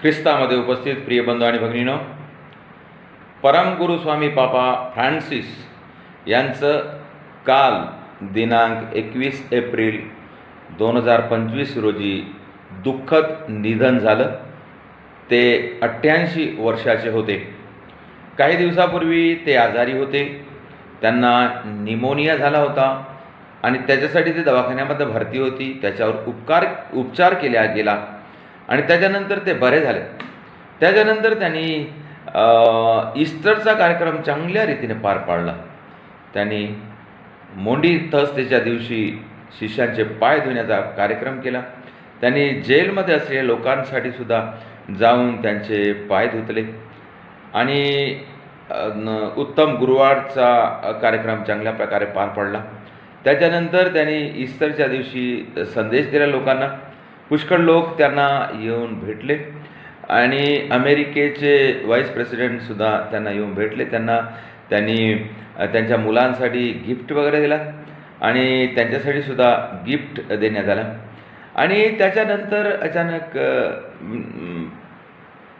ख्रिस्तामध्ये उपस्थित प्रिय बंधू आणि भगिनीनं परमगुरू स्वामी पापा फ्रान्सिस यांचं काल दिनांक एकवीस एप्रिल दोन हजार पंचवीस रोजी दुःखद निधन झालं. ते अठ्ठ्याऐंशी वर्षाचे होते. काही दिवसापूर्वी ते आजारी होते. त्यांना निमोनिया झाला होता आणि त्याच्यासाठी ते दवाखान्यामध्ये भरती होती. त्याच्यावर उपकार उपचार केला गेला. आणि त्याच्यानंतर ते बरे झाले. त्याच्यानंतर त्यांनी इस्टरचा ईस्टरचा कार्यक्रम चांगल्या रीतीने पार पाडला. त्यांनी मोंडी थर्सडेच्या दिवशी शिष्यांचे पाय धुण्याचा कार्यक्रम केला. त्यांनी जेलमध्ये असलेल्या लोकांसाठी सुद्धा जाऊन त्यांचे पाय धुतले. आणि उत्तम गुरुवारचा कार्यक्रम चांगल्या प्रकारे पार पडला. त्याच्यानंतर त्यांनी ईस्टरच्या दिवशी संदेश दिला लोकांना. पुष्कळ लोक त्यांना येऊन भेटले. आणि अमेरिकेचे व्हाईस प्रेसिडेंटसुद्धा त्यांना येऊन भेटले. त्यांना त्यांनी त्यांच्या मुलांसाठी गिफ्ट वगैरे दिला. आणि त्यांच्यासाठी सुद्धा गिफ्ट देण्यात आलं. आणि त्याच्यानंतर अचानक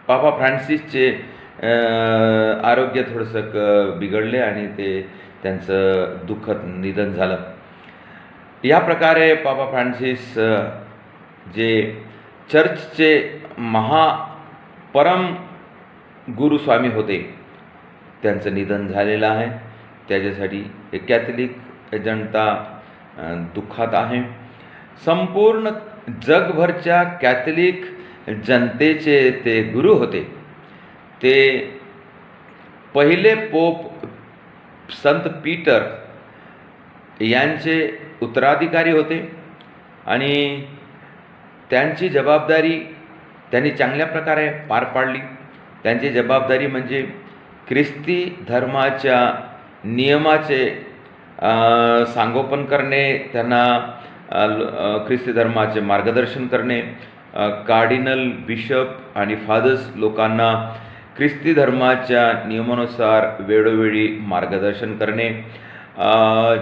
पापा फ्रान्सिसचे आरोग्य थोडंसं क बिघडले आणि ते त्यांचं दुःखद निधन झालं. या प्रकारे पापा फ्रान्सिस जे चर्चचे महापरम गुरुस्वामी होते त्यांचं निधन झालेलं आहे. त्याच्यासाठी हे कॅथलिक जनता दुःखात आहे. संपूर्ण जगभरच्या कॅथलिक जनतेचे ते गुरु होते. ते पहिले पोप संत पीटर यांचे उत्तराधिकारी होते आणि त्यांची जबाबदारी त्यांनी चांगल्या प्रकारे पार पाडली. त्यांची जबाबदारी म्हणजे ख्रिस्ती धर्माच्या नियमाचे सांगोपन करणे त्यांना ख्रिस्ती धर्माचे मार्गदर्शन करणे. कार्डिनल बिशप आणि फादर्स लोकांना ख्रिस्ती धर्माच्या नियमानुसार वेळोवेळी मार्गदर्शन करणे.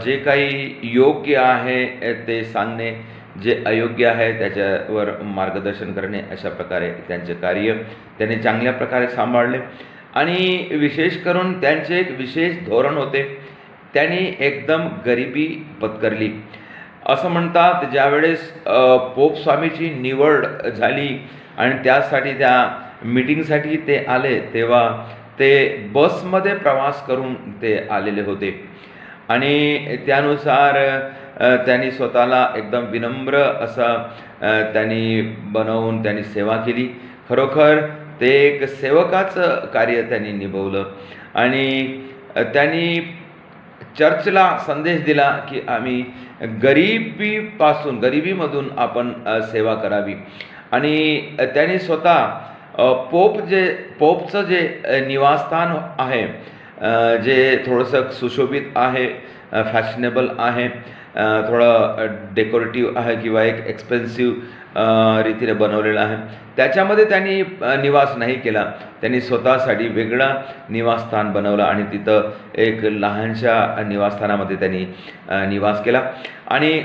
जे काही योग्य आहे ते सांगणे. जे अयोग्य आहे त्याच्यावर मार्गदर्शन करणे अशा प्रकारे त्यांचे कार्य त्यांनी चांगल्या प्रकारे सांभाळले. आणि विशेष करून त्यांचे एक विशेष धोरण होते. त्यांनी एकदम गरिबी पत्करली. असं म्हणतात ज्यावेळेस पोप स्वामीची निवड झाली आणि त्यासाठी त्या मीटिंगसाठी ते आले तेव्हा ते बसमध्ये प्रवास करून ते आलेले होते. आणि त्यानुसार त्यांनी स्वतःला एकदम विनम्र असा त्यांनी बनवून त्यांनी सेवा केली. खरोखर ते एक सेवकाचं कार्य त्यांनी निभवलं. आणि त्यांनी चर्चला संदेश दिला की आम्ही गरिबीपासून गरिबीमधून आपण सेवा करावी. आणि त्यांनी स्वतः पोप जे पोपचं जे निवासस्थान आहे जे थोडंसं सुशोभित आहे फॅशनेबल आहे थोडं डेकोरेटिव्ह आहे किंवा एक एक्सपेन्सिव्ह रीतीने बनवलेलं आहे. त्याच्यामध्ये त्यांनी निवास नाही केला. त्यांनी स्वतःसाठी वेगळा निवासस्थान बनवलं आणि तिथं एक लहानशा निवासस्थानामध्ये त्यांनी निवास केला. आणि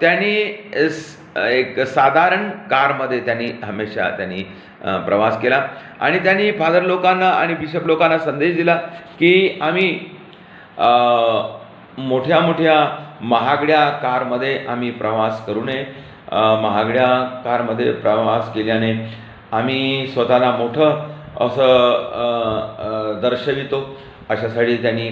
त्यांनी एक साधारण कारमध्ये त्यांनी हमेशा त्यांनी प्रवास केला. आणि त्यांनी फादर लोकांना आणि बिशप लोकांना संदेश दिला की आम्ही मोठ्या मोठ्या महागड्या कारमध्ये आम्ही प्रवास करू नये. महागड्या कारमध्ये प्रवास केल्याने आम्ही स्वतःला मोठं असं दर्शवितो. अशासाठी त्यांनी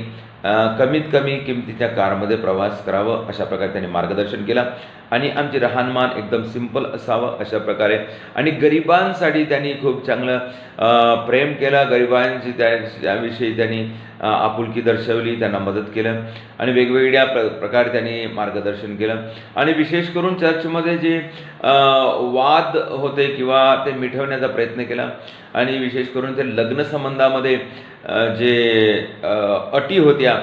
कमीत कमी किमतीच्या कारमध्ये प्रवास करावं अशा प्रकारे त्यांनी मार्गदर्शन केलं. आणि आमचे राहणमान एकदम सिंपल असावं अशा प्रकारे. आणि गरिबांसाठी त्यांनी खूप चांगलं प्रेम केलं. गरिबांची त्याविषयी त्यांनी आपुलकी दर्शवली त्यांना मदत केलं आणि वेगवेगळ्या प्र प्रकारे त्यांनी मार्गदर्शन केलं. आणि विशेष करून चर्चमध्ये जे वाद होते किंवा ते मिठवण्याचा प्रयत्न केला आणि विशेष करून ते लग्नसंबंधामध्ये जे अटी होत्या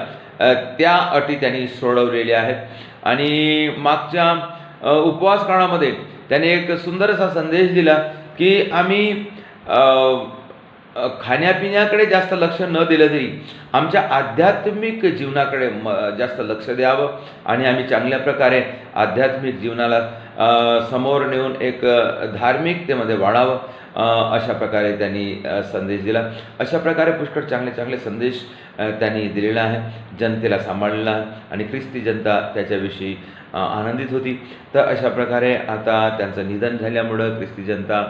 त्या अटी त्यांनी सोडवलेल्या आहेत. आणि मागच्या उपवास काळामध्ये त्याने एक सुंदर असा संदेश दिला की आम्ही खाण्यापिण्याकडे जास्त लक्ष न दिलं तरी आमच्या आध्यात्मिक जीवनाकडे म जास्त लक्ष द्यावं आणि आम्ही चांगल्या प्रकारे आध्यात्मिक जीवनाला समोर नेऊन एक धार्मिकतेमध्ये वाढावं अशा प्रकारे त्यांनी संदेश दिला. अशा प्रकारे पुष्कळ चांगले चांगले संदेश त्यांनी दिलेला आहे. जनतेला सांभाळलेला आहे आणि ख्रिस्ती जनता त्याच्याविषयी आनंदित होती. तर अशा प्रकारे आता त्यांचं निधन झाल्यामुळं ख्रिस्ती जनता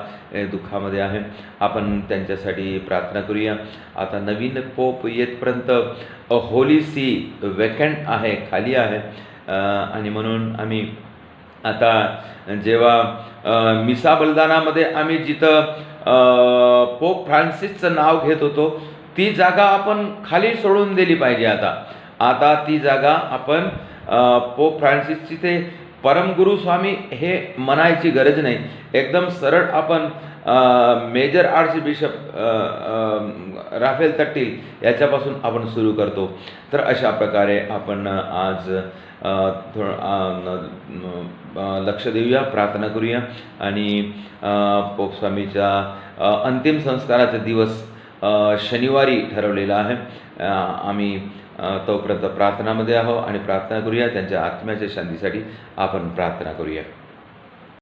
दुःखामध्ये आहे. आपण त्यांच्यासाठी प्रार्थना करूया. आता नवीन पोप येतपर्यंत होली सी वेकंट आहे खाली आहे. आणि म्हणून आम्ही आता जेव्हा मिसा बलिदानामध्ये आम्ही जिथं पोप फ्रान्सिसचं नाव घेत होतो ती जागा आपण खाली सोडून दिली पाहिजे आता. आता ती जागा आपण पोप फ्रान्सिसची ते परमगुरु स्वामी हे म्हणायची गरज नाही. एकदम सरळ आपण major archbishop Raphael Thattil याच्यापासून आपण सुरू करतो. तर अशा प्रकारे आपण आज थोडं लक्ष देऊया प्रार्थना करूया आणि पोपस्वामीच्या पोप स्वामीच्या अंतिम संस्काराचा दिवस शनिवारी ठरवलेला आहे. आम्ही तोपर्यंत प्रार्थनामध्ये आहो आणि प्रार्थना करूया. त्यांच्या आत्म्याच्या शांतीसाठी आपण प्रार्थना करूया.